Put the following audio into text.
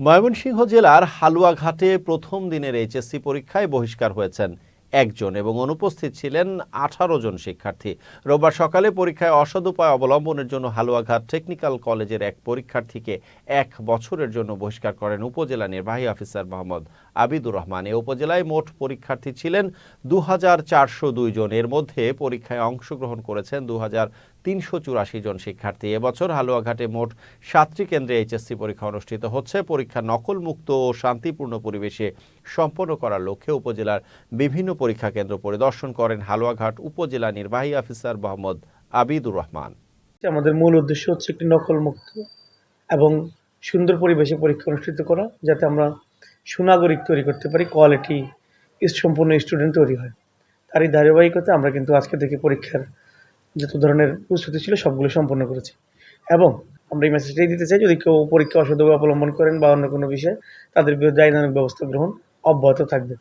ময়মনসিংহ জেলার হালুয়াঘাটে প্রথম দিনের এইচএসসি পরীক্ষায় বহিষ্কার হয়েছেন একজন এবং অনুপস্থিত ছিলেন আঠারো জন শিক্ষার্থী। রোববার সকালে পরীক্ষায় অসদুপায় অবলম্বনের জন্য হালুয়াঘাট টেকনিক্যাল কলেজের এক পরীক্ষার্থীকে এক বছরের জন্য বহিষ্কার করেন উপজেলা নির্বাহী অফিসার মোহাম্মদ আবিদুর রহমান। এ উপজেলায় মোট পরীক্ষার্থী ছিলেন দু হাজার চারশো দুই জন। এর মধ্যে পরীক্ষায় অংশগ্রহণ করেছেন দু তিনশো চুরাশি জন শিক্ষার্থী। এবছর হালুয়াঘাটে মোট সাতটি কেন্দ্রে এইচএসসি পরীক্ষা অনুষ্ঠিত হচ্ছে। পরীক্ষা নকলমুক্ত ও শান্তিপূর্ণ পরিবেশে সম্পন্ন করার লক্ষ্যে উপজেলার বিভিন্ন পরীক্ষা কেন্দ্র পরিদর্শন করেন হালুয়াঘাট উপজেলা নির্বাহী অফিসার মোহাম্মদ আবিদুর রহমান। আমাদের মূল উদ্দেশ্য হচ্ছে একটি নকলমুক্ত এবং সুন্দর পরিবেশে পরীক্ষা অনুষ্ঠিত করা, যাতে আমরা সুনাগরিক তৈরি করতে পারি, কোয়ালিটি সম্পূর্ণ স্টুডেন্ট তৈরি হয়। তারই ধারাবাহিকতা আমরা কিন্তু আজকে থেকে পরীক্ষার যত ধরনের প্রস্তুতি ছিল সবগুলো সম্পন্ন করেছি। এবং আমরা এই মেসেজটাই দিতে চাই, যদি কেউ পরীক্ষা অসদভাবে অবলম্বন করেন বা অন্য কোনো বিষয়ে, তাদের বিরুদ্ধে আইনানুগ ব্যবস্থা গ্রহণ অব্যাহত থাকবে।